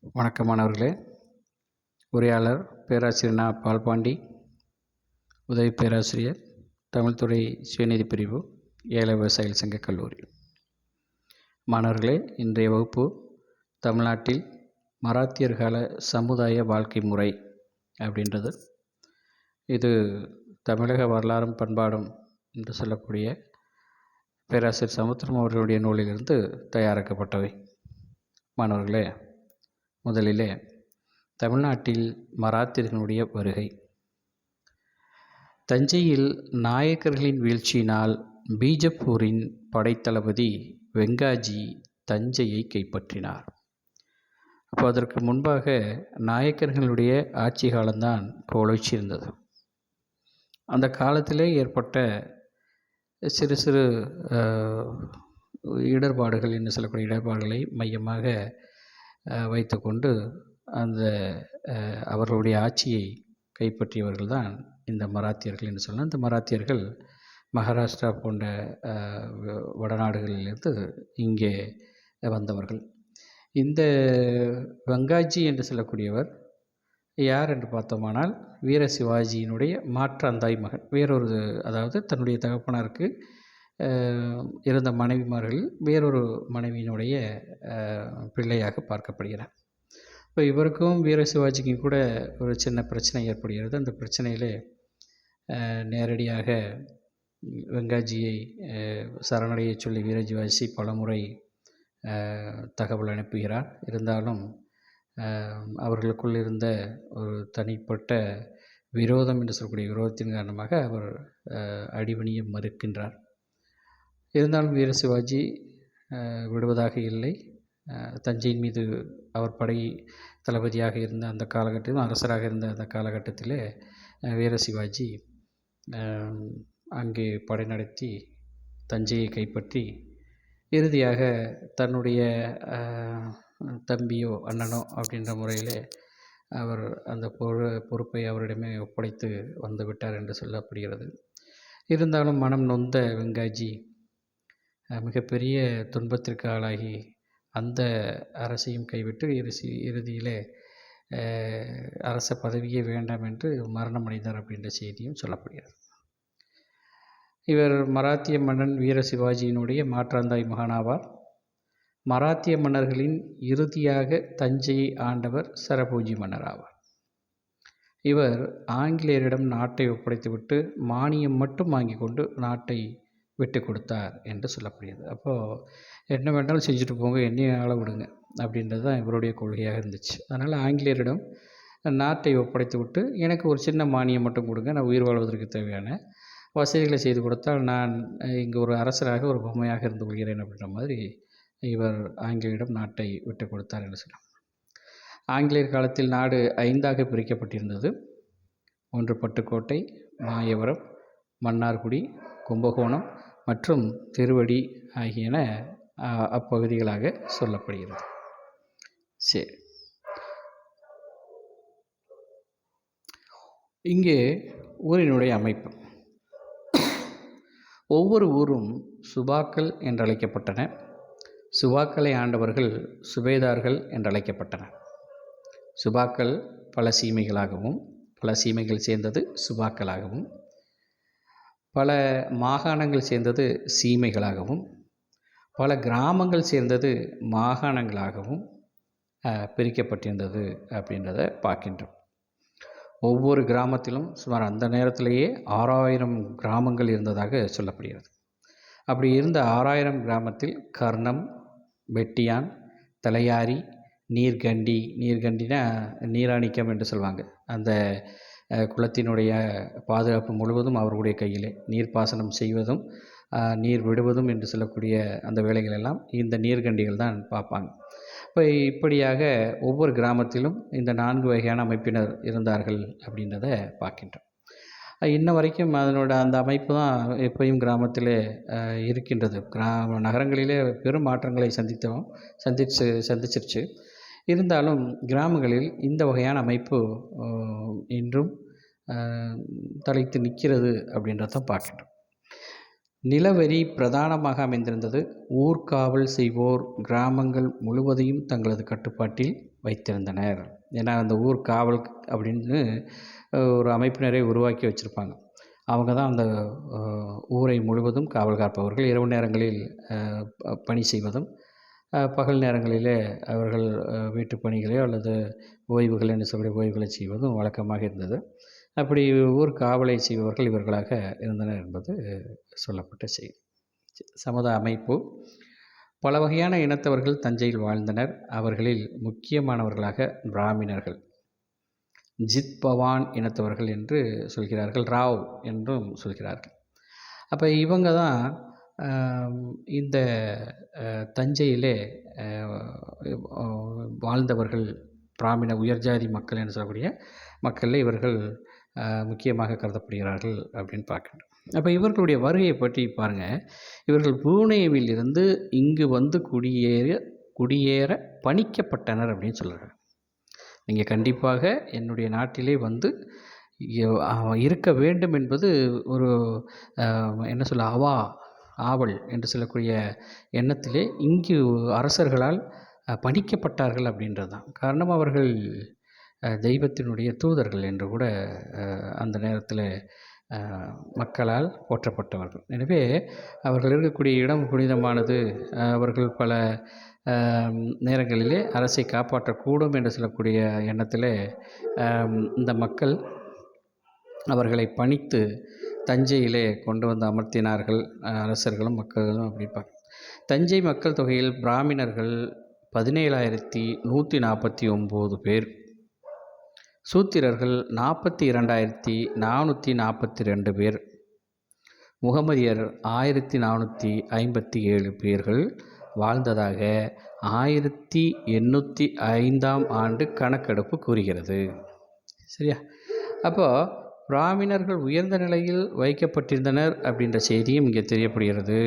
வணக்கம் மாணவர்களே உரையாளர் பேராசிரியர் நா. பால்பாண்டி. உதவி பேராசிரியர் தமிழ்துறை சுயநிதி பிரிவு ஏழை விவசாயிகள் சங்க கல்லூரி. மாணவர்களே இன்றைய வகுப்பு தமிழ்நாட்டில் மராத்தியர் கால சமுதாய வாழ்க்கை முறை அப்படின்றது. இது தமிழக வரலாறும் பண்பாடும் என்று சொல்லக்கூடிய பேராசிரியர் சமுத்திரம் அவர்களுடைய நூலிலிருந்து தயாரிக்கப்பட்டவை. மாணவர்களே முதலிலே தமிழ்நாட்டில் மராத்தியர்களுடைய வருகை. தஞ்சையில் நாயக்கர்களின் வீழ்ச்சியினால் பீஜப்பூரின் படைத்தளபதி வெங்காஜி தஞ்சையை கைப்பற்றினார். அப்போ அதற்கு முன்பாக நாயக்கர்களுடைய ஆட்சி காலம்தான் கோலோச்சி இருந்தது. அந்த காலத்திலே ஏற்பட்ட சிறு சிறு இடர்பாடுகள் என்று சொல்லக்கூடிய இடர்பாடுகளை மையமாக வைத்துக்கொண்டு அந்த அவர்களுடைய ஆட்சியை கைப்பற்றியவர்கள் தான் இந்த மராத்தியர்கள் என்று சொல்லலாம். இந்த மராத்தியர்கள் மகாராஷ்டிரா போன்ற வடநாடுகளிலிருந்து இங்கே வந்தவர்கள். இந்த வங்காஜி என்று சொல்லக்கூடியவர் யார் என்று பார்த்தோமானால் வீர சிவாஜியினுடைய மாற்றாந்தாய் மகன். வேறொரு அதாவது தன்னுடைய தகப்பனாருக்கு இருந்த மனைவிமார்கள் வேறொரு மனைவியினுடைய பிள்ளையாக பார்க்கப்படுகிறார். இப்போ இவருக்கும் வீர சிவாஜிக்கும் கூட ஒரு சின்ன பிரச்சனை ஏற்படுகிறது. அந்த பிரச்சனையிலே நேரடியாக வெங்காஜியை சரணடைய சொல்லி வீர சிவாஜி பலமுறை தகவல் அனுப்புகிறார். இருந்தாலும் அவர்களுக்குள் இருந்த ஒரு தனிப்பட்ட விரோதம் என்று சொல்லக்கூடிய விரோதத்தின் காரணமாக அவர் அடிபணிய மறுக்கின்றார். இருந்தாலும் வீர சிவாஜி விடுவதாக இல்லை. தஞ்சையின் மீது அவர் படை தளபதியாக இருந்த அந்த காலகட்டத்திலும் அரசராக இருந்த அந்த காலகட்டத்தில் வீர சிவாஜி அங்கே படை நடத்தி தஞ்சையை கைப்பற்றி இறுதியாக தன்னுடைய தம்பியோ அண்ணனோ அப்படின்ற முறையில் அவர் அந்த பொறு பொறுப்பை அவரிடமே ஒப்படைத்து வந்து விட்டார் என்று சொல்லப்படுகிறது. இருந்தாலும் மனம் நொந்த வெங்காஜி மிகப்பெரிய துன்பத்திற்கு ஆளாகி அந்த அரசையும் கைவிட்டு இறுசி இறுதியில் அரச பதவியே வேண்டாம் என்று மரணம் அடைந்தார் அப்படின்ற செய்தியும் சொல்லப்படுகிறது. இவர் மராத்திய மன்னன் வீர சிவாஜியினுடைய மாற்றாந்தாய் மகானாவார். மராத்திய மன்னர்களின் இறுதியாக தஞ்சையை ஆண்டவர் சரபோஜி மன்னர் ஆவார் இவர் ஆங்கிலேயரிடம் நாட்டை ஒப்படைத்துவிட்டு மானியம் மட்டும் வாங்கி கொண்டு நாட்டை விட்டு கொடுத்தார் என்று சொல்லப்படுகிறது. அப்போது என்ன வேண்டாலும் செஞ்சுட்டு போங்க என்னையும் ஆள விடுங்க அப்படின்றது தான் இவருடைய கொள்கையாக இருந்துச்சு. அதனால் ஆங்கிலேயரிடம் நாட்டை ஒப்படைத்து விட்டு எனக்கு ஒரு சின்ன மானியம் மட்டும் கொடுங்க நான் உயிர் வாழ்வதற்கு தேவையான வசதிகளை செய்து கொடுத்தால் நான் இங்கே ஒரு அரசராக ஒரு பொம்மையாக இருந்து கொள்கிறேன் அப்படின்ற மாதிரி இவர் ஆங்கிலேயரிடம் நாட்டை விட்டு கொடுத்தார் என்று சொன்னார் ஆங்கிலேயர் காலத்தில் நாடு ஐந்தாக பிரிக்கப்பட்டிருந்தது. ஒன்று பட்டுக்கோட்டை மாயவரம் மன்னார்குடி கும்பகோணம் மற்றும் திருவடி ஆகியன அப்பகுதிகளாக சொல்லப்படுகிறது. சரி. இங்கே ஊரினுடைய அமைப்பு. ஒவ்வொரு ஊரும் சுபாக்கள் என்றழைக்கப்பட்டன. சுபாக்களை ஆண்டவர்கள் சுபேதார்கள் என்றழைக்கப்பட்டன. சுபாக்கள் பல சீமைகளாகவும் பல சீமைகள் சேர்ந்தது சுபாக்களாகவும் பல மாகாணங்கள் சேர்ந்தது சீமைகளாகவும் பல கிராமங்கள் சேர்ந்தது மாகாணங்களாகவும் பிரிக்கப்பட்டிருந்தது அப்படின்றத பார்க்கின்றோம். ஒவ்வொரு கிராமத்திலும் சுமார் அந்த நேரத்திலேயே ஆறாயிரம் கிராமங்கள் இருந்ததாக சொல்லப்படுகிறது. அப்படி இருந்த ஆறாயிரம் கிராமத்தில் கர்ணம் வெட்டியான் தலையாரி நீர்கண்டி நீர்கண்டினா நீராணிக்கம் என்று சொல்லுவாங்க. அந்த குளத்தினுடைய பாதுகாப்பு முழுவதும் அவர்களுடைய கையிலே. நீர்ப்பாசனம் செய்வதும் நீர் விடுவதும் என்று சொல்லக்கூடிய அந்த வேலைகள் எல்லாம் இந்த நீர்கண்டிகள் தான் பார்ப்பாங்க. இப்போ இப்படியாக ஒவ்வொரு கிராமத்திலும் இந்த நான்கு வகையான அமைப்பினர் இருந்தார்கள் அப்படின்றத பார்க்கின்றோம். இன்ன வரைக்கும் அதனோட அந்த அமைப்பு தான் எப்பயும் கிராமத்தில் இருக்கின்றது. கிராம நகரங்களிலே பெரும் மாற்றங்களை சந்தித்தோம் சந்திச்சு சந்திச்சிருச்சு. இருந்தாலும் கிராமங்களில் இந்த வகையான அமைப்பு இன்றும் தலைத்து நிற்கிறது அப்படின்றத பார்க்கட்டும் நிலவரி பிரதானமாக அமைந்திருந்தது. ஊர்காவல் செய்வோர் கிராமங்கள் முழுவதையும் தங்களது கட்டுப்பாட்டில் வைத்திருந்தனர். ஏன்னா அந்த ஊர் காவல் அப்படின்னு ஒரு அமைப்பினரை உருவாக்கி வச்சுருப்பாங்க. அவங்க தான் அந்த ஊரை முழுவதும் காவல் காப்பவர்கள். இரவு நேரங்களில் பணி செய்வதும் பகல் நேரங்களிலே அவர்கள் வீட்டு வீட்டுப் பணிகளையோ அல்லது ஓய்வுகள் என்று சொல்லி ஓய்வுகளை செய்வதும் வழக்கமாக இருந்தது. அப்படி ஊர் காவலை செய்பவர்கள் இவர்களாக இருந்தனர் என்பது சொல்லப்பட்ட செய்தி. சமுதாய அமைப்பு. பல வகையான இனத்தவர்கள் தஞ்சையில் வாழ்ந்தனர். அவர்களில் முக்கியமானவர்களாக பிராமணர்கள் ஜித் பவான் இனத்தவர்கள் என்று சொல்கிறார்கள். ராவ் என்றும் சொல்கிறார்கள். அப்போ இவங்க தான் இந்த தஞ்சையிலே வாழ்ந்தவர்கள் பிராமண உயர்ஜாதி மக்கள் என்று சொல்லக்கூடிய மக்களில் இவர்கள் முக்கியமாக கருதப்படுகிறார்கள் அப்படின்னு பார்க்கணும். அப்போ இவர்களுடைய வருகையை பற்றி பாருங்கள் இவர்கள் பூனேவில் இருந்து இங்கு வந்து குடியேற குடியேற பணிக்கப்பட்டனர் அப்படின்னு சொல்கிறாங்க நீங்கள் கண்டிப்பாக என்னுடைய நாட்டிலே வந்து இருக்க வேண்டும் என்பது ஒரு என்ன சொல்ல அவா ஆவல் என்று சொல்லக்கூடிய எண்ணத்திலே இங்கு அரசர்களால் பணிக்கப்பட்டார்கள் அப்படின்றது தான் காரணம் அவர்கள் தெய்வத்தினுடைய தூதர்கள் என்று கூட அந்த நேரத்தில் மக்களால் போற்றப்பட்டவர்கள். எனவே அவர்கள் இருக்கக்கூடிய இடம் புனிதமானது. அவர்கள் பல நேரங்களிலே அரசை காப்பாற்றக்கூடும் என்று சொல்லக்கூடிய எண்ணத்தில் இந்த மக்கள் அவர்களை பணித்து தஞ்சையிலே கொண்டு வந்து அமர்த்தினார்கள் அரசர்களும் மக்களும் அப்படிப்பாங்க தஞ்சை மக்கள் தொகையில் பிராமணர்கள் பதினேழாயிரத்தி நூற்றி நாற்பத்தி ஒம்பது பேர். சூத்திரர்கள் நாற்பத்தி இரண்டாயிரத்தி நானூற்றி நாற்பத்தி ரெண்டு பேர். முகமதியர் ஆயிரத்தி நானூற்றி ஐம்பத்தி ஏழு பேர்கள். வாழ்ந்ததாக ஆயிரத்தி எண்ணூற்றி ஐந்தாம் ஆண்டு கணக்கெடுப்பு கூறுகிறது. சரியா? அப்போது பிராமணர்கள் உயர்ந்த நிலையில் வைக்கப்பட்டிருந்தனர் அப்படின்ற செய்தியும் இங்கே தெரியப்படுகிறது.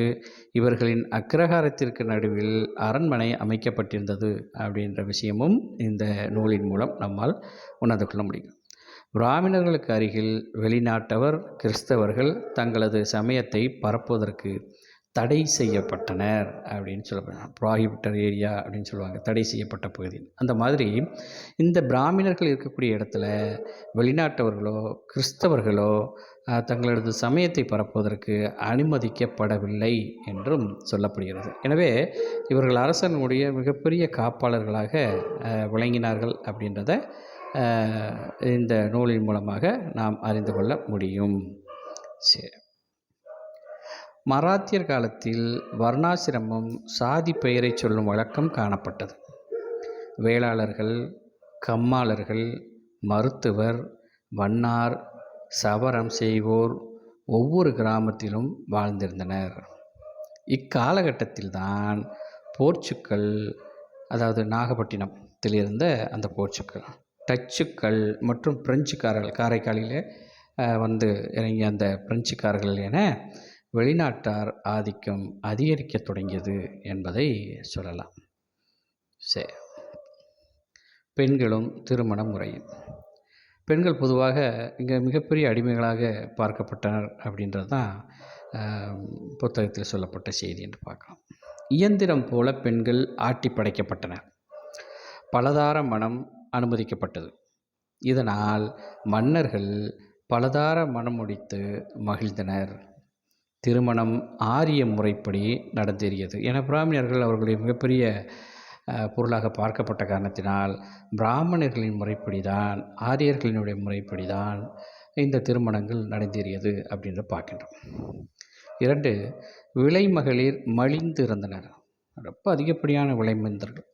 இவர்களின் அக்ரஹாரத்திற்கு நடுவில் அரண்மனை அமைக்கப்பட்டிருந்தது அப்படின்ற விஷயமும் இந்த நூலின் மூலம் நம்மால் உணர்ந்து கொள்ள முடியும். பிராமணர்களுக்கு அருகில் வெளிநாட்டவர் கிறிஸ்தவர்கள் தங்களது சமயத்தை பரப்புவதற்கு தடை செய்யப்பட்டனர் அப்படின்னு சொல்லப்படுறாங்க. ப்ராஹிபிட்டர் ஏரியா அப்படின்னு சொல்லுவாங்க தடை செய்யப்பட்ட பகுதி. அந்த மாதிரி இந்த பிராமணர்கள் இருக்கக்கூடிய இடத்துல வெளிநாட்டவர்களோ கிறிஸ்தவர்களோ தங்களது சமயத்தை பரப்புவதற்கு அனுமதிக்கப்படவில்லை என்றும் சொல்லப்படுகிறது. எனவே இவர்கள் அரசனுடைய மிகப்பெரிய காப்பாளர்களாக விளங்கினார்கள் அப்படின்றத இந்த நூலின் மூலமாக நாம் அறிந்து கொள்ள முடியும். சரி. மராத்தியர் காலத்தில் வர்ணாசிரமம் சாதி பெயரை சொல்லும் வழக்கம் காணப்பட்டது. வேளாளர்கள் கம்மாளர்கள் மருத்துவர் வண்ணார் சவரம் செய்வோர் ஒவ்வொரு கிராமத்திலும் வாழ்ந்திருந்தனர். இக்காலகட்டத்தில்தான் போர்ச்சுக்கல் அதாவது நாகப்பட்டினத்தில் இருந்த அந்த போர்ச்சுக்கல் டச்சுக்கள் மற்றும் பிரெஞ்சுக்காரர்கள் காரைக்காலில் வந்து இறங்கிய அந்த பிரெஞ்சுக்காரர்கள் என வெளிநாட்டார் ஆதிக்கம் அதிகரிக்கத் தொடங்கியது என்பதை சொல்லலாம். சரி பெண்களும் திருமண முறையும் பெண்கள் பொதுவாக இங்கே மிகப்பெரிய அடிமைகளாக பார்க்கப்பட்டனர் அப்படின்றது தான் புத்தகத்தில் சொல்லப்பட்ட செய்தி என்று பார்க்கலாம். இயந்திரம் போல பெண்கள் ஆட்டி படைக்கப்பட்டனர். பலதார மனம் அனுமதிக்கப்பட்டது. இதனால் மன்னர்கள் பலதார மனம் முடித்து மகிழ்ந்தனர். திருமணம் ஆரிய முறைப்படி நடந்தேறியது. என பிராமணர்கள் அவர்களுடைய மிகப்பெரிய பொருளாக பார்க்கப்பட்ட காரணத்தினால் பிராமணர்களின் முறைப்படி தான் ஆரியர்களினுடைய முறைப்படி தான் இந்த திருமணங்கள் நடந்தேறியது அப்படின்ற பார்க்கின்றோம். இரண்டு விலை மகளிர் மலிந்து இருந்தனர் ரொம்ப அதிகப்படியான விலைமந்தர்கள்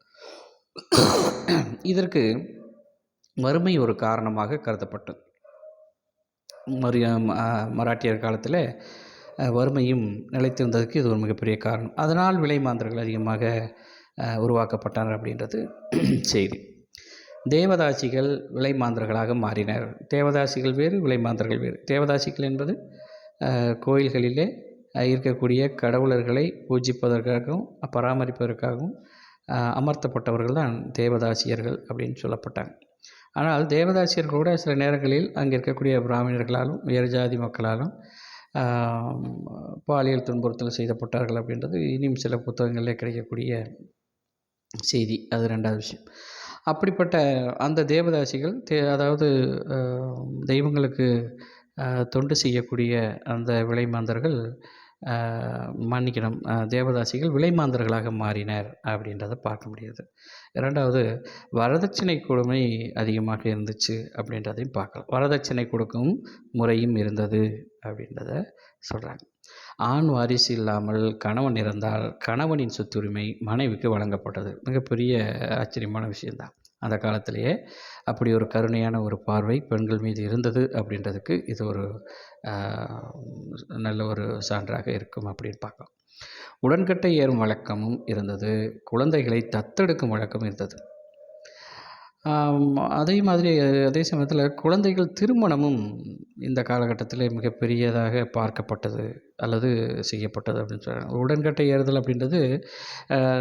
இதற்கு வறுமை ஒரு காரணமாக கருதப்பட்டது. மரியா ம- மராட்டியர் காலத்தில் வறுமையும் நிலைத்திருந்ததுக்கு இது ஒரு மிகப்பெரிய காரணம். அதனால் விலை மாந்தர்கள் அதிகமாக உருவாக்கப்பட்டனர் அப்படின்றது செய்தி. தேவதாசிகள் விலை மாந்தர்களாக மாறினர். தேவதாசிகள் வேறு விலை மாந்தர்கள் வேறு. தேவதாசிகள் என்பது கோயில்களிலே இருக்கக்கூடிய கடவுளர்களை பூஜிப்பதற்காகவும் பராமரிப்பதற்காகவும் அமர்த்தப்பட்டவர்கள் தான் தேவதாசியர்கள் அப்படின்னு சொல்லப்பட்டாங்க. ஆனால் தேவதாசியர்கள் கூட சில நேரங்களில் அங்கே இருக்கக்கூடிய பிராமணர்களாலும் உயர்ஜாதி மக்களாலும் பாலியல் துன்புறுத்தல் செய்தப்பட்டார்கள் அப்படின்றது இனியும் சில புத்தகங்களிலே கிடைக்கக்கூடிய செய்தி. அது ரெண்டாவது விஷயம். அப்படிப்பட்ட அந்த தேவதாசிகள் தே அதாவது தெய்வங்களுக்கு தொண்டு செய்யக்கூடிய அந்த விலைமாந்தர்கள் மன்னிக்கணும் தேவதாசிகள் விலைமாந்தர்களாக மாறினர் அப்படின்றத பார்க்க முடியாது. இரண்டாவது வரதட்சணை கொடுமை அதிகமாக இருந்துச்சு அப்படின்றதையும் பார்க்கலாம். வரதட்சணை கொடுக்கும் முறையும் இருந்தது அப்படின்றத சொல்கிறாங்க ஆண் வாரிசு இல்லாமல் கணவன் இறந்தால் கணவனின் சொத்துரிமை மனைவிக்கு வழங்கப்பட்டது. மிகப்பெரிய ஆச்சரியமான விஷயந்தான் அந்த காலத்திலேயே அப்படி ஒரு கருணையான ஒரு பார்வை பெண்கள் மீது இருந்தது அப்படின்றதுக்கு இது ஒரு நல்ல ஒரு சான்றாக இருக்கும் அப்படின்னு பார்க்கலாம். உடன்கட்டை ஏறும் வழக்கமும் இருந்தது. குழந்தைகளை தத்தெடுக்கும் வழக்கம் இருந்தது. அதே மாதிரி அதே சமயத்தில் குழந்தைகள் திருமணமும் இந்த காலகட்டத்தில் மிகப்பெரியதாக பார்க்கப்பட்டது அல்லது செய்யப்பட்டது அப்படின்னு சொல்கிறாங்க உடன்கட்டை ஏறுதல் அப்படின்றது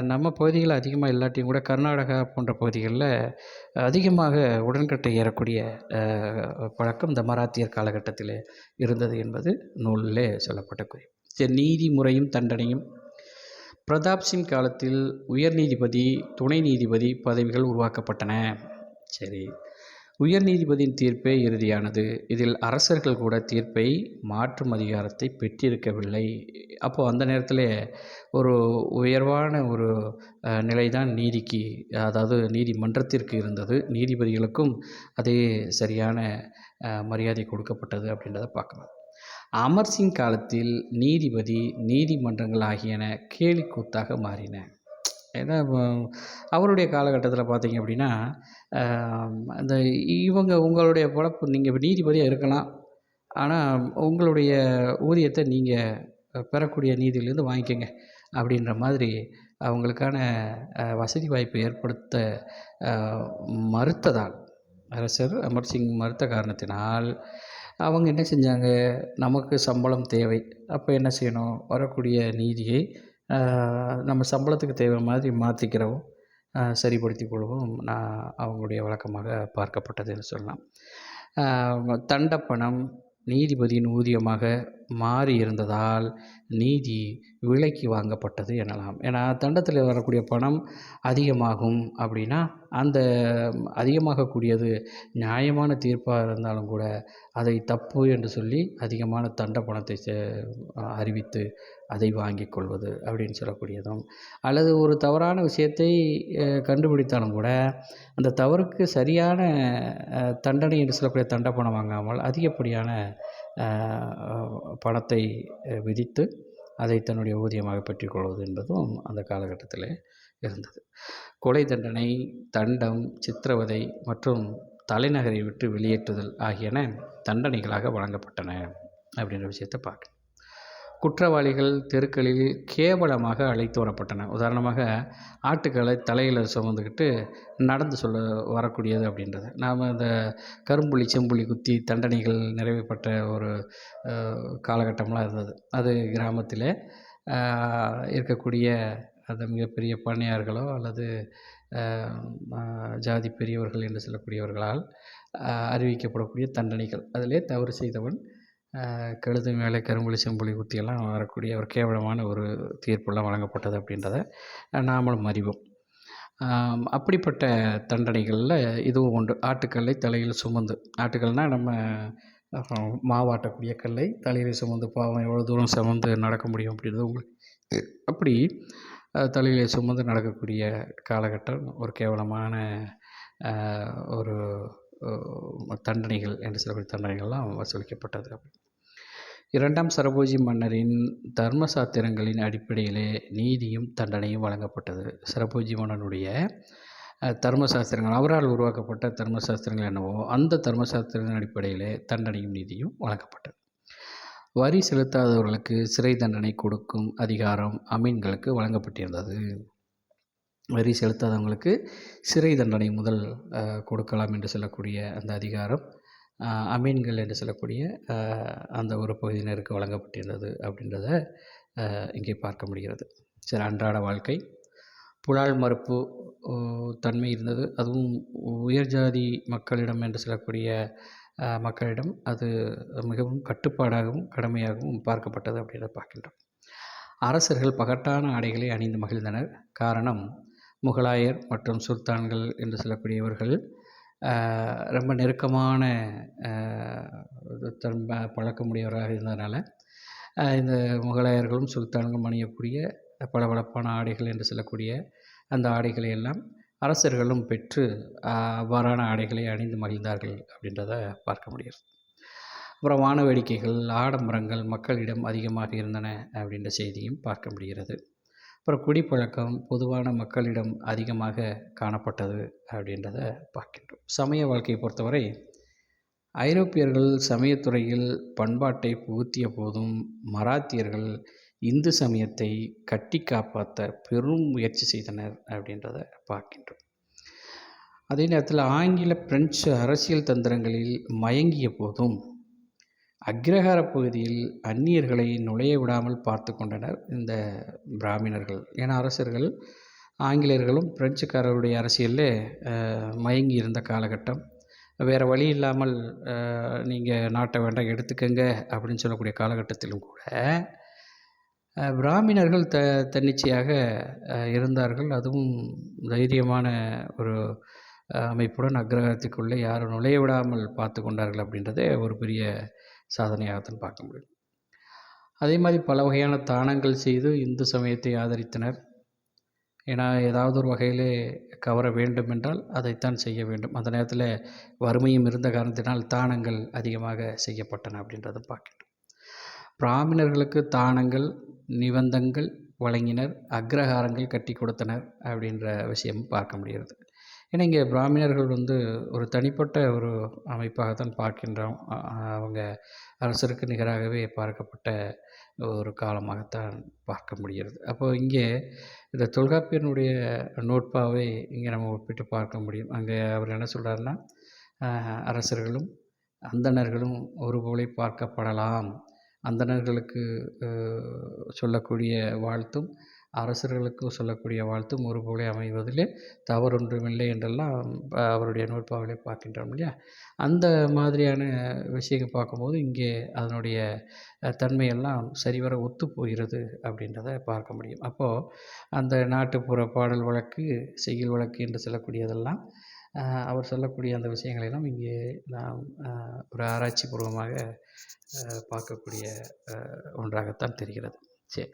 நம்ம பகுதியில் அதிகமாக இல்லாட்டியும் கூட கர்நாடகா போன்ற பகுதிகளில் அதிகமாக உடன்கட்டை ஏறக்கூடிய பழக்கம் இந்த மராத்தியர் காலகட்டத்தில் இருந்தது என்பது நூலிலே சொல்லப்பட்ட குறிப்பு. நீதிமுறையும் தண்டனையும். பிரதாப் சிங் காலத்தில் உயர் நீதிபதி துணை நீதிபதி பதவிகள் உருவாக்கப்பட்டன. சரி. உயர் நீதிபதியின் தீர்ப்பே இறுதியானது. இதில் அரசர்கள் கூட தீர்ப்பை மாற்றும் அதிகாரத்தை பெற்றிருக்கவில்லை. அப்போது அந்த நேரத்தில் ஒரு உயர்வான ஒரு நிலை நிலைதான் நீதிக்கு அதாவது நீதிமன்றத்திற்கு இருந்தது. நீதிபதிகளுக்கும் அதே சரியான மரியாதை கொடுக்கப்பட்டது அப்படின்றத பார்க்கலாம். அமர்சிங் காலத்தில் நீதிபதி நீதிமன்றங்கள் ஆகியன கேலிக்கூத்தாக மாறின. ஏன்னா அவருடைய காலகட்டத்தில் பார்த்தீங்க அப்படின்னா அந்த இவங்க உங்களுடைய பொழப்பு நீங்கள் நீதிபதியாக இருக்கலாம். ஆனால் உங்களுடைய ஊதியத்தை நீங்கள் பெறக்கூடிய நீதியிலேருந்து வாங்கிக்கோங்க அப்படின்ற மாதிரி அவங்களுக்கான வசதி வாய்ப்பு ஏற்படுத்த மறுத்ததால் அரசர் அமர் சிங் மறுத்த காரணத்தினால் அவங்க என்ன செஞ்சாங்க? நமக்கு சம்பளம் தேவை. அப்போ என்ன செய்யணும்? வரக்கூடிய நீதியை நம்ம சம்பளத்துக்கு தேவை மாதிரி மாற்றிக்கிறவும் சரிப்படுத்தி கொள்ளவும் நான் அவங்களுடைய வழக்கமாக பார்க்கப்பட்டதுன்னு சொல்லலாம். தண்டப்பணம் நீதிபதியின் ஊதியமாக மாறி இருந்ததால் நீதி விலைக்கு வாங்கப்பட்டது எனலாம். ஏன்னா தண்டத்தில் வரக்கூடிய பணம் அதிகமாகும் அப்படின்னா அந்த அதிகமாகக்கூடியது நியாயமான தீர்ப்பாக இருந்தாலும் கூட அதை தப்பு என்று சொல்லி அதிகமான தண்ட பணத்தை அறிவித்து அதை வாங்கிக் கொள்வது அப்படின்னு சொல்லக்கூடியதும். அல்லது ஒரு தவறான விஷயத்தை கண்டுபிடித்தாலும் கூட அந்த தவறுக்கு சரியான தண்டனை என்று சொல்லக்கூடிய தண்ட பணம் வாங்காமல் அதிகப்படியான பணத்தை விதித்து அதை தன்னுடைய ஊதியமாக பெற்றுக்கொள்வது என்பதும் அந்த காலகட்டத்தில் இருந்தது. கொலை தண்டனை தண்டம் சித்திரவதை மற்றும் தலைநகரை விட்டு வெளியேற்றுதல் ஆகியன தண்டனைகளாக வழங்கப்பட்டன அப்படின்ற விஷயத்தை பார்க்கணும். குற்றவாளிகள் தெருக்களில் கேவலமாக அழைத்து வரப்பட்டன உதாரணமாக ஆட்டுக்களை தலையில் சுமந்துக்கிட்டு நடந்து சொல்ல வரக்கூடியது அப்படின்றது. நாம் இந்த கரும்புள்ளி செம்புள்ளி குத்தி தண்டனைகள் நிறைவேற்றப்பட்ட ஒரு காலகட்டம்லாம் இருந்தது. அது கிராமத்தில் இருக்கக்கூடிய அந்த மிகப்பெரிய பண்ணையார்களோ அல்லது ஜாதி பெரியவர்கள் என்று சொல்லக்கூடியவர்களால் அறிவிக்கப்படக்கூடிய தண்டனைகள். அதிலே தவறு செய்தவன் கழுது மேலே கரும்புலி செம்புலி குத்தியெல்லாம் வரக்கூடிய ஒரு கேவலமான ஒரு தீர்ப்பெல்லாம் வழங்கப்பட்டது அப்படின்றத நாமளும் அறிவோம். அப்படிப்பட்ட தண்டனைகளில் இதுவும் உண்டு. ஆட்டுக்கல்லை தலையில் சுமந்து ஆட்டுக்கல்னால் நம்ம மாவாட்டக்கூடிய கல்லை தலையில் சுமந்து பாவம் எவ்வளோ தூரம் சுமந்து நடக்க முடியும் அப்படின்றது உங்களுக்கு அப்படி தலையில் சுமந்து நடக்கக்கூடிய காலகட்டம் ஒரு கேவலமான ஒரு தண்டனைகள் என்று சொல்லக்கூடிய தண்டனைகள்லாம் வசூலிக்கப்பட்டது. அப்படி இரண்டாம் சரபோஜி மன்னரின் தர்ம சாத்திரங்களின் அடிப்படையிலே நீதியும் தண்டனையும் வழங்கப்பட்டது. சரபோஜி மன்னனுடைய தர்மசாஸ்திரங்கள் தர்ம சாஸ்திரங்கள் அவரால் உருவாக்கப்பட்ட தர்மசாஸ்திரங்கள் என்னவோ அந்த தர்மசாஸ்திரத்தின் அடிப்படையிலே தண்டனையும் நீதியும் வழங்கப்பட்டது. வரி செலுத்தாதவர்களுக்கு சிறை தண்டனை கொடுக்கும் அதிகாரம் அமீன்களுக்கு வழங்கப்பட்டிருந்தது. வரி செலுத்தாதவங்களுக்கு சிறை தண்டனை முதல் கொடுக்கலாம் என்று சொல்லக்கூடிய அந்த அதிகாரம் அமீன்கள் என்று சொல்லக்கூடிய அந்த ஒரு பகுதியினருக்கு வழங்கப்பட்டிருந்தது அப்படின்றத இங்கே பார்க்க முடிகிறது. சில அன்றாட வாழ்க்கை. புலால் மறுப்பு தன்மை இருந்தது. அதுவும் உயர் ஜாதி மக்களிடம் என்று சொல்லக்கூடிய மக்களிடம் அது மிகவும் கட்டுப்பாடாகவும் கடமையாகவும் பார்க்கப்பட்டது அப்படின்றத பார்க்கின்றோம். அரசர்கள் பகட்டான ஆடைகளை அணிந்து மகிழ்ந்தனர். காரணம் முகலாயர் மற்றும் சுல்தான்கள் என்று சொல்லக்கூடியவர்கள் ரொம்ப நெருக்கமான தன்மை தன் பழக்கமுடையவராக இருந்ததுனால இந்த முகலாயர்களும் சுல்தான்களும் அணியக்கூடிய பளபளப்பான ஆடைகள் என்று சொல்லக்கூடிய அந்த ஆடைகளை எல்லாம் அரசர்களும் பெற்று அவ்வாறான ஆடைகளை அணிந்து மகிழ்ந்தார்கள் அப்படின்றத பார்க்க முடிகிறது. அப்புறம் வான வேடிக்கைகள் ஆடம்பரங்கள் மக்களிடம் அதிகமாக இருந்தன அப்படின்ற செய்தியும் பார்க்க முடிகிறது. அப்புறம் குடிப்பழக்கம் பொதுவான மக்களிடம் அதிகமாக காணப்பட்டது அப்படின்றத பார்க்கின்றோம். சமய வாழ்க்கையை பொறுத்தவரை ஐரோப்பியர்கள் சமயத்துறையில் பண்பாட்டை புகுத்திய போதும் மராத்தியர்கள் இந்து சமயத்தை கட்டி காப்பாற்ற பெரும் முயற்சி செய்தனர் அப்படின்றத பார்க்கின்றோம். அதே நேரத்தில் ஆங்கில பிரெஞ்சு அரசியல் தந்திரங்களில் மயங்கிய போதும் அக்ரஹார பகுதியில் அந்நியர்களை நுழைய விடாமல் பார்த்து கொண்டனர் இந்த பிராமணர்கள். ஏன்னா அரசர்கள் ஆங்கிலேயர்களும் பிரெஞ்சுக்காரருடைய அரசியலில் மயங்கி இருந்த காலகட்டம். வேறு வழி இல்லாமல் நீங்கள் நாட்டை வேண்டாம் எடுத்துக்கங்க அப்படின்னு சொல்லக்கூடிய காலகட்டத்திலும் கூட பிராமணர்கள் த தன்னிச்சையாக இருந்தார்கள். அதுவும் தைரியமான ஒரு அமைப்புடன் அக்ரஹாரத்துக்குள்ளே யாரும் நுழைய விடாமல் பார்த்து கொண்டார்கள் அப்படின்றதே ஒரு பெரிய சாதனையாகத்தான் பார்க்க முடியும். அதே மாதிரி பல வகையான தானங்கள் செய்து இந்து சமயத்தை ஆதரித்தனர். ஏன்னா ஏதாவது ஒரு வகையிலே கவர வேண்டும் என்றால் அதைத்தான் செய்ய வேண்டும். அந்த நேரத்தில் வறுமையும் இருந்த காரணத்தினால் தானங்கள் அதிகமாக செய்யப்பட்டன அப்படின்றத பார்க்கணும் பிராமணர்களுக்கு தானங்கள் நிபந்தங்கள் வழங்கினர் அக்ரஹாரங்கள் கட்டி கொடுத்தனர் அப்படின்ற விஷயம் பார்க்க முடிகிறது. ஏன்னா இங்கே பிராமணர்கள் வந்து ஒரு தனிப்பட்ட ஒரு அமைப்பாகத்தான் பார்க்கின்றோம். அவங்க அரசருக்கு நிகராகவே பார்க்கப்பட்ட ஒரு காலமாகத்தான் பார்க்க முடிகிறது. அப்போ இங்கே இந்த தொல்காப்பியனுடைய நோட்பாவை இங்கே நம்ம ஒப்பிட்டு பார்க்க முடியும். அங்கே அவர் என்ன சொல்கிறாருன்னா அரசர்களும் அந்தணர்களும் ஒருபோலே பார்க்கப்படலாம். அந்தணர்களுக்கு சொல்லக்கூடிய வாழ்த்தும் அரசர்களுக்கு சொல்லக்கூடிய வாழ்த்தும் ஒருபோலே அமைவதிலே தவறொன்றுமில்லை என்றெல்லாம் அவருடைய நூற்பாவிலே பார்க்கின்றோம் இல்லையா? அந்த மாதிரியான விஷயங்கள் பார்க்கும்போது இங்கே அதனுடைய தன்மையெல்லாம் சரிவர ஒத்து போகிறது அப்படின்றத பார்க்க முடியும். அப்போது அந்த நாட்டுப்புற பாடல் வழக்கு செய்யுள் வழக்கு என்று சொல்லக்கூடியதெல்லாம் அவர் சொல்லக்கூடிய அந்த விஷயங்களெல்லாம் இங்கே நாம் ஒரு ஆராய்ச்சி பூர்வமாக பார்க்கக்கூடிய ஒன்றாகத்தான் தெரிகிறது. சரி.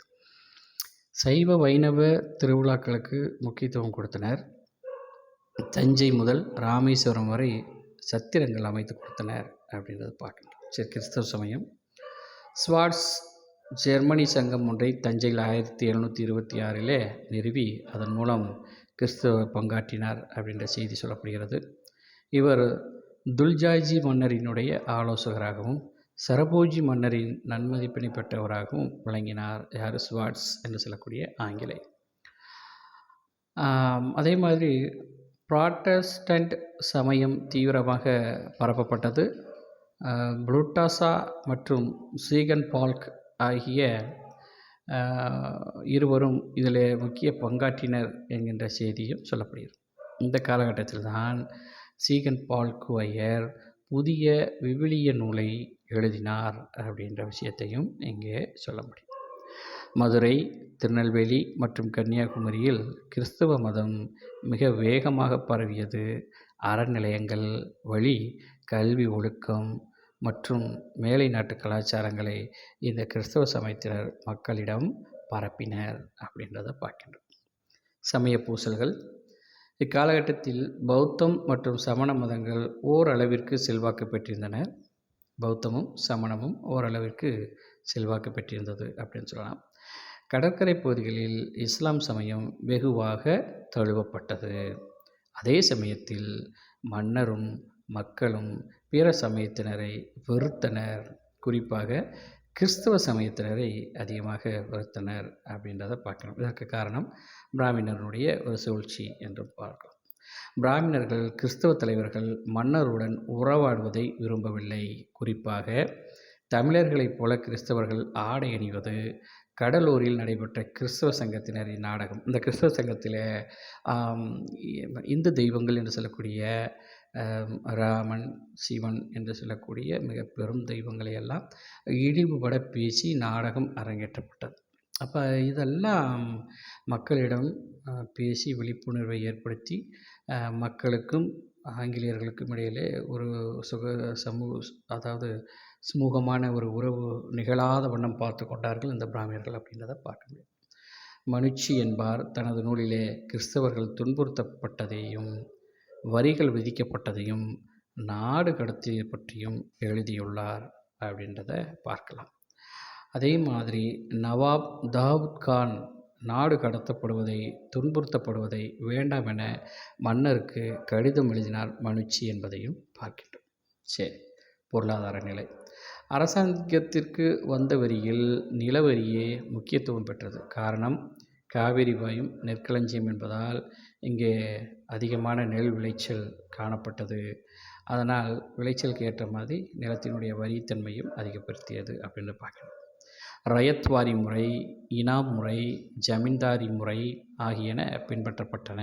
சைவ வைணவ திருவிழாக்களுக்கு முக்கியத்துவம் கொடுத்தனர். தஞ்சை முதல் ராமேஸ்வரம் வரை சத்திரங்கள் அமைத்து கொடுத்தனர் அப்படின்றத பார்க்கணும். சரி கிறிஸ்தவ சமயம். ஸ்வாட்ஸ் ஜெர்மனி சங்கம் ஒன்றை தஞ்சையில் ஆயிரத்தி எழுநூற்றி இருபத்தி ஆறிலே நிறுவி அதன் மூலம் கிறிஸ்தவ பங்காற்றினார் அப்படின்ற செய்தி சொல்லப்படுகிறது. இவர் துல்ஜாஜி மன்னரினுடைய ஆலோசகராகவும் சரபோஜி மன்னரின் நன்மதிப்பினை பெற்றவராகவும் விளங்கினார் யார்? ஸ்வாட்ஸ் என்று சொல்லக்கூடிய ஆங்கிலே. அதே மாதிரி ப்ராட்டஸ்டன்ட் சமயம் தீவிரமாக பரப்பப்பட்டது. புளூட்டாசா மற்றும் சீகன் பால்க் ஆகிய இருவரும் இதில் முக்கிய பங்காற்றினர் என்கின்ற செய்தியும் சொல்லப்படுகிறது. இந்த காலகட்டத்தில் தான் சீகன் பால்குவையர் புதிய விவிலிய நூலை எழுதினார் அப்படின்ற விஷயத்தையும் இங்கே சொல்ல முடியும். மதுரை திருநெல்வேலி மற்றும் கன்னியாகுமரியில் கிறிஸ்தவ மதம் மிக வேகமாக பரவியது. அறநிலையங்கள் வழி கல்வி ஒழுக்கம் மற்றும் மேலை நாட்டு கலாச்சாரங்களை இந்த கிறிஸ்தவ சமயத்தினர் மக்களிடம் பரப்பினர் அப்படின்றத பார்க்கின்றோம். சமய பூசல்கள். இக்காலகட்டத்தில் பௌத்தம் மற்றும் சமண மதங்கள் ஓரளவிற்கு செல்வாக்கு பெற்றிருந்தன. பௌத்தமும் சமணமும் ஓரளவிற்கு செல்வாக்கு பெற்றிருந்தது அப்படின்னு சொல்லலாம். கடற்கரை பகுதிகளில் இஸ்லாம் சமயம் வெகுவாக தழுவப்பட்டது. அதே சமயத்தில் மன்னரும் மக்களும் பிற சமயத்தினரை வெறுத்தனர். குறிப்பாக கிறிஸ்தவ சமயத்தினரை அதிகமாக வெறுத்தனர் அப்படின்றத பார்க்கணும் இதற்கு காரணம் பிராமணர்களுடைய ஒரு சூழ்ச்சி என்று பார்க்கலாம். பிராமணர்கள் கிறிஸ்தவ தலைவர்கள் மன்னருடன் உறவாடுவதை விரும்பவில்லை. குறிப்பாக தமிழர்களைப் போல கிறிஸ்தவர்கள் ஆடை அணிவது கடலூரில் நடைபெற்ற கிறிஸ்தவ சங்கத்தினரின் நாடகம் இந்த கிறிஸ்தவ சங்கத்தில் இந்து தெய்வங்கள் என்று சொல்லக்கூடிய ராமன் சிவன் என்று சொல்லக்கூடிய மிக பெரும் தெய்வங்களை எல்லாம் இழிவுபட பேசி நாடகம் அரங்கேற்றப்பட்டது. அப்போ இதெல்லாம் மக்களிடம் பேசி விழிப்புணர்வை ஏற்படுத்தி மக்களுக்கும் ஆங்கிலேயர்களுக்கும் இடையிலே ஒரு சுக சமூக அதாவது சுமூகமான ஒரு உறவு நிகழாத வண்ணம் பார்த்து கொண்டார்கள் இந்த பிராமியர்கள் அப்படின்றத பார்க்க முடியும். மனுச்சி என்பார் தனது நூலிலே கிறிஸ்தவர்கள் துன்புறுத்தப்பட்டதையும் வரிகள் விதிக்கப்பட்டதையும் நாடு கடத்திய பற்றியும் எழுதியுள்ளார் அப்படின்றத பார்க்கலாம். அதே மாதிரி நவாப் தாவூத் கான் நாடு கடத்தப்படுவதை துன்புறுத்தப்படுவதை வேண்டாம் என மன்னருக்கு கடிதம் எழுதினார் மனுச்சி என்பதையும் பார்க்கின்றோம். சரி பொருளாதார நிலை. அரசாங்கத்திற்கு வந்த வரியில் நிலவரியே முக்கியத்துவம் பெற்றது. காரணம் காவிரி வாயும் நெற்களஞ்சியம் என்பதால் இங்கே அதிகமான நெல் விளைச்சல் காணப்பட்டது. அதனால் விளைச்சலுக்கு ஏற்ற மாதிரி நிலத்தினுடைய வரித்தன்மையும் அதிகப்படுத்தியது அப்படின்னு பார்க்கணும். ரயத்வாரி முறை இனாம் முறை ஜமீன்தாரி முறை ஆகியன பின்பற்றப்பட்டன.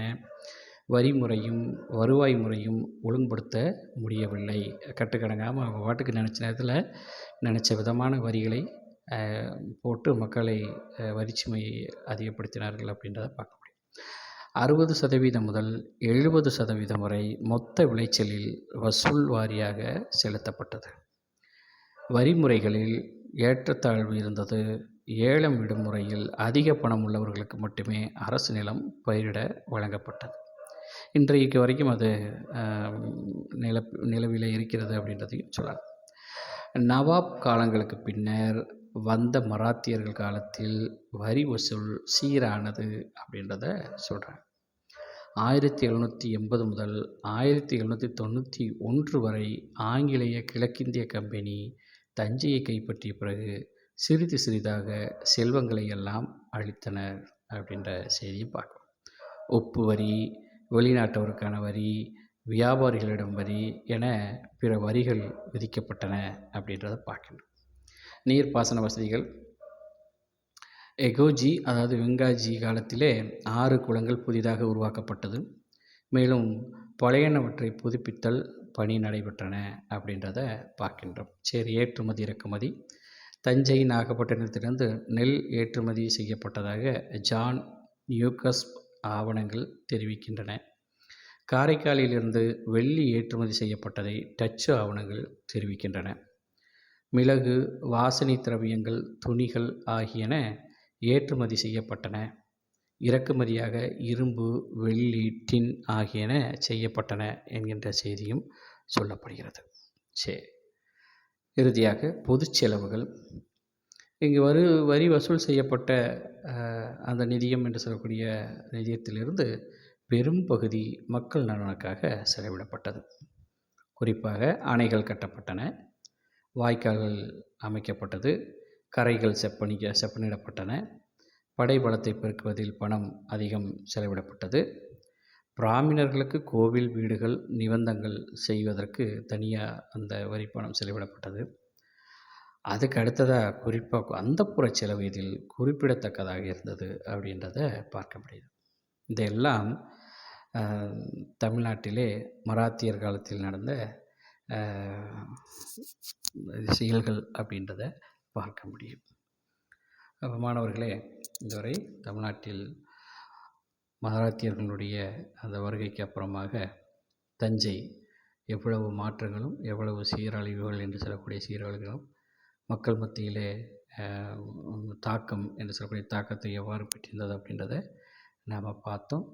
வரி முறையும் வருவாய் முறையும் ஒழுங்குபடுத்த முடியவில்லை. கட்டுக்கடங்காமல் அவங்க பாட்டுக்கு நினச்ச நேரத்தில் நினச்ச விதமான வரிகளை போட்டு மக்களை வரிச்சுமையை அதிகப்படுத்தினார்கள் அப்படின்றத பார்க்க முடியும். அறுபது சதவீதம் முதல் எழுபது சதவீதம் வரை மொத்த விளைச்சலில் வசூல் வாரியாக செலுத்தப்பட்டது. வரிமுறைகளில் ஏற்றத்தாழ்வு இருந்தது. ஏலம் விடும் முறையில் அதிக பணம் உள்ளவர்களுக்கு மட்டுமே அரசு நிலம் பயிரிட வழங்கப்பட்டது. இன்றைக்கு வரைக்கும் அது நில நிலவில் இருக்கிறது அப்படின்றதையும் சொல்லலாம். நவாப் காலங்களுக்கு பின்னர் வந்த மராத்தியர்கள் காலத்தில் வரி வசூல் சீரானது அப்படின்றத சொல்கிறாங்க ஆயிரத்தி எழுநூற்றி எண்பது முதல் ஆயிரத்தி எழுநூற்றி தொண்ணூற்றி ஒன்று வரை ஆங்கிலேய கிழக்கிந்திய கம்பெனி தஞ்சையை கைப்பற்றிய பிறகு சிறிது சிறிதாக செல்வங்களை எல்லாம் அளித்தனர் அப்படின்ற செய்தியை பார்க்கணும் உப்பு வரி வெளிநாட்டவருக்கான வரி வியாபாரிகளிடம் வரி என பிற வரிகள் விதிக்கப்பட்டன அப்படின்றத பார்க்கணும் நீர்ப்பாசன வசதிகள். எகோஜி அதாவது வெங்காஜி காலத்திலே ஆறு குளங்கள் புதிதாக உருவாக்கப்பட்டது. மேலும் பழையனவற்றை புதுப்பித்தல் பணி நடைபெற்றன அப்படின்றத பார்க்கின்றோம். சரி ஏற்றுமதி இறக்குமதி. தஞ்சை நாகப்பட்டினத்திலிருந்து நெல் ஏற்றுமதி செய்யப்பட்டதாக ஜான் நியூகஸ் ஆவணங்கள் தெரிவிக்கின்றன. காரைக்காலிலிருந்து வெள்ளி ஏற்றுமதி செய்யப்பட்டதை டச்சு ஆவணங்கள் தெரிவிக்கின்றன. மிளகு வாசனை திரவியங்கள் துணிகள் ஆகியன ஏற்றுமதி செய்யப்பட்டன. இறக்குமதியாக இரும்பு வெள்ளி டின் ஆகியன செய்யப்பட்டன என்கின்ற செய்தியும் சொல்லப்படுகிறது. சரி இறுதியாக பொதுச் செலவுகள். இங்கு வரு வரி வசூல் செய்யப்பட்ட அந்த நிதியம் என்று சொல்லக்கூடிய நிதியத்திலிருந்து பெரும் பகுதி மக்கள் நலனுக்காக செலவிடப்பட்டது. குறிப்பாக அணைகள் கட்டப்பட்டன வாய்க்கால்கள் அமைக்கப்பட்டது கரைகள் செப்பனிக்க செப்பனிடப்பட்டன படைபலத்தை பெருக்குவதில் பணம் அதிகம் செலவிடப்பட்டது. பிராமணர்களுக்கு கோவில் வீடுகள் நிபந்தங்கள் செய்வதற்கு தனியாக அந்த வரி பணம் செலவிடப்பட்டது. அதுக்கு அடுத்ததாக குறிப்பாக அந்தப்புற செலவு இதில் குறிப்பிடத்தக்கதாக இருந்தது அப்படின்றத பார்க்க முடியுது இதெல்லாம் தமிழ்நாட்டிலே மராத்தியர் காலத்தில் நடந்த செயல்கள் அப்படின்றத பார்க்க முடியும். மாணவர்களே இதுவரை தமிழ்நாட்டில் மராத்தியர்களுடைய அந்த வருகைக்கு அப்புறமாக தஞ்சை எவ்வளவு மாற்றங்களும் எவ்வளவு சீரழிவுகள் என்று சொல்லக்கூடிய சீரழிவுகளும் மக்கள் மத்தியிலே தாக்கம் என்று சொல்லக்கூடிய தாக்கத்தை எவ்வாறு பெற்றிருந்தது அப்படின்றத நாம் பார்த்தோம்.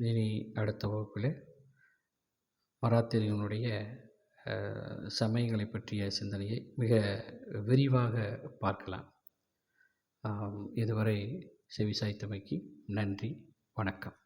இனி அடுத்த வகுப்பில் மராத்தியர்களுடைய சமயங்களை பற்றிய சிந்தனையை மிக விரிவாக பார்க்கலாம். இதுவரை இதுவரை செவிசாய்த்தமைக்கு நன்றி வணக்கம்.